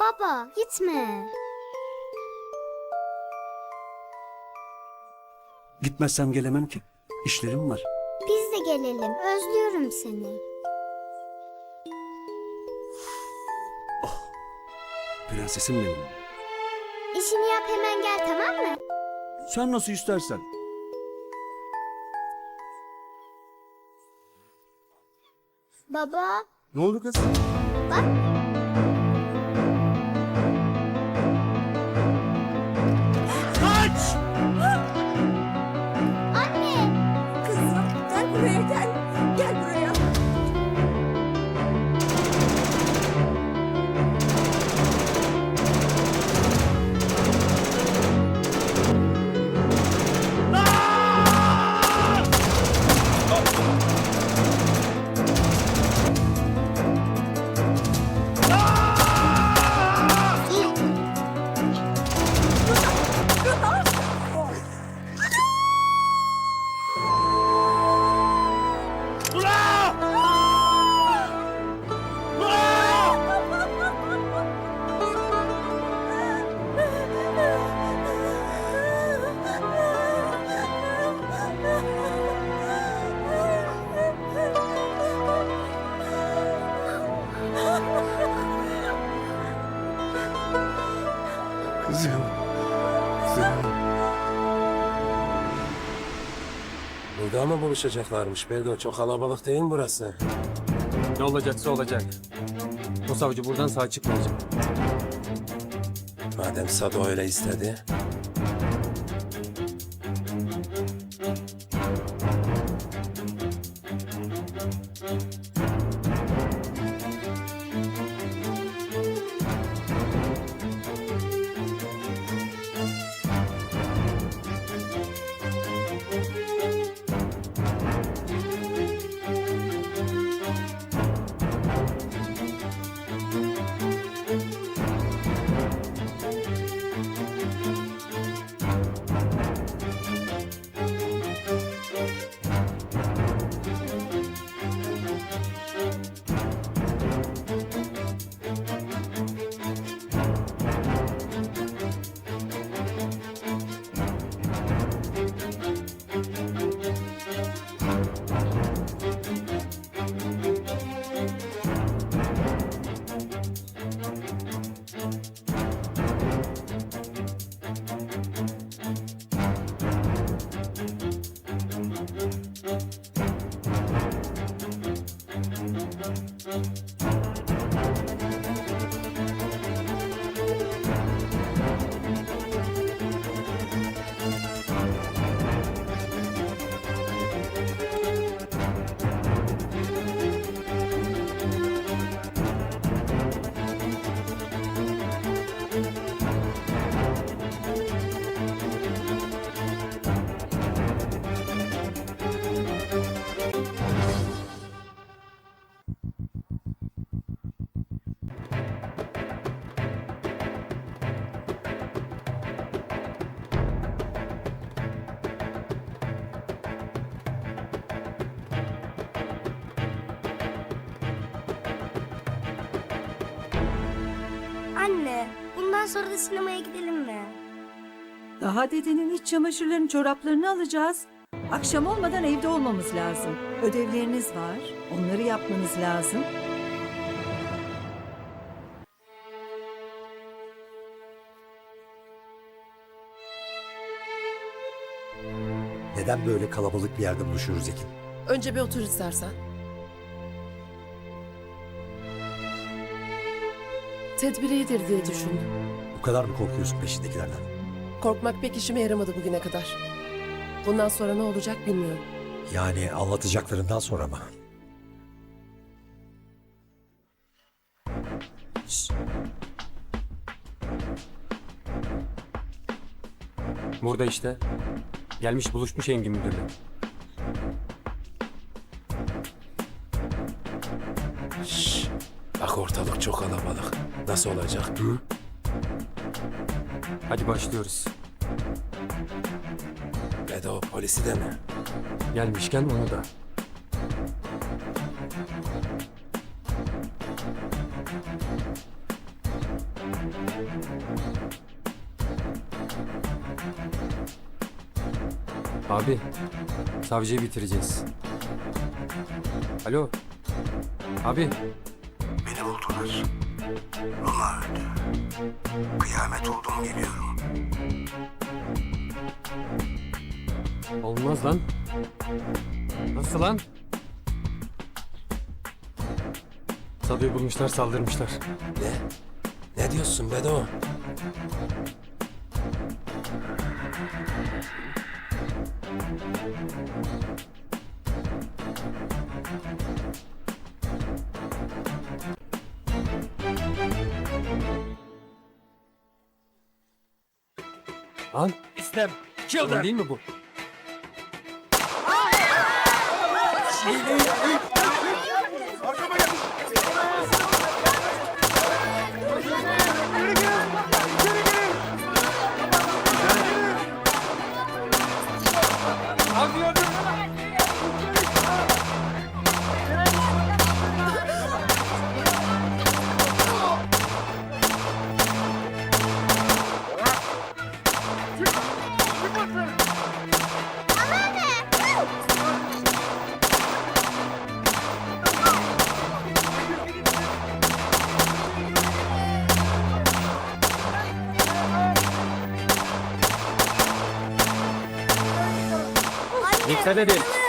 Baba gitme. Gitmezsem gelemem ki. İşlerim var. Biz de gelelim. Özlüyorum seni. Prensesim benim. İşini yap hemen gel tamam mı? Sen nasıl istersen. Baba Ne oldu kız? bak. Mı buluşacaklarmış Bedo? Çok kalabalık değil mi burası? Ne olacaksa olacak. O savcı buradan sağ çıkmayacak. Madem Sado öyle istedi. Anne bundan sonra da sinemaya gidelim mi? Daha dedenin iç çamaşırlarını, çoraplarını alacağız. Akşam olmadan evde olmamız lazım. Ödevleriniz var. Onları yapmanız lazım. Neden böyle kalabalık bir yerde buluşuyoruz Ekin? Önce bir otur istersen. Tedbir iyidir diye düşündüm. Bu kadar mı korkuyorsun peşindekilerden? Korkmak pek işime yaramadı bugüne kadar. Bundan sonra ne olacak bilmiyorum. Yani anlatacaklarından sonra mı? Burada işte. Gelmiş buluşmuş Engin müdürle. Şşş. Bak ortalık çok kalabalık. Nasıl olacak? Hı? Hadi başlıyoruz. Bedo polisi de mi? Gelmişken onu da. Abi, savcıyı bitireceğiz. Alo. Abi, Beni buldular. Öldü. Kıyamet oldum geliyorum. olmaz lan. Nasıl lan? Sadık'ı bulmuşlar, saldırmışlar. Ne? Ne diyorsun Bedo? Lan. İstem. Çıldır. Değil mi bu? Dikkat edin.